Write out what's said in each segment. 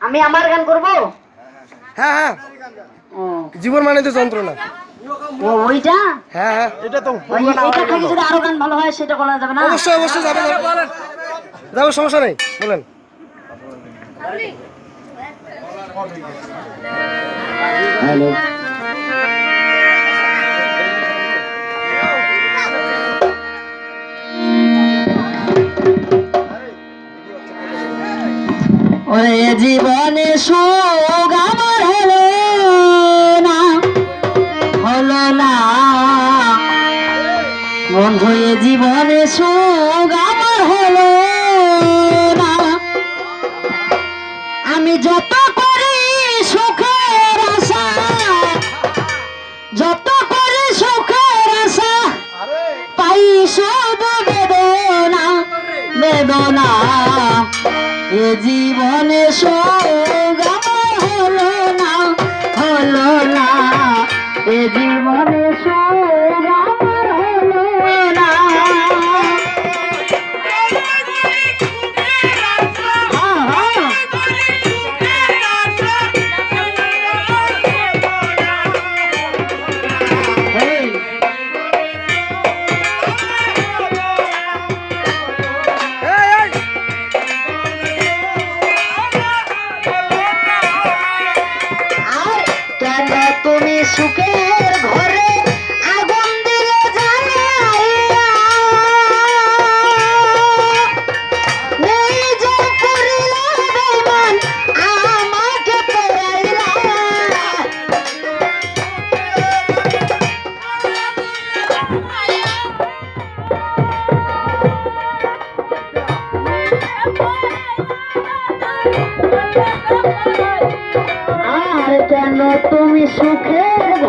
আমি আমার গান করব? হ্যাঁ হ্যাঁ। জীবন মানে তো যন্ত্রণা। ও, ওইটা? হ্যাঁ হ্যাঁ। এটা তো ওই এটা থেকে যদি আরও গান ভালো হয় সেটা বলা যাবে না? অবশ্যই অবশ্যই যাবে যাবে। সমস্যা নেই বলেন। হ্যালো। ওরে জীবনে সুখ আমার হলো না হলো না। বন্ধু, এ জীবনে সুখ আমার হলো না। আমি যত করি সুখের আশা, যত জীবনে আমার হলো না হলো না। এ জীবনে সুখ আর কেন তুমি সুখের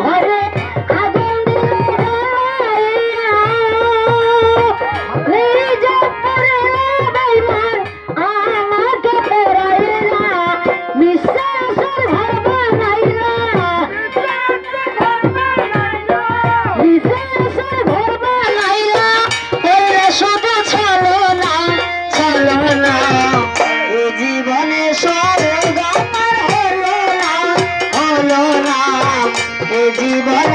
আমার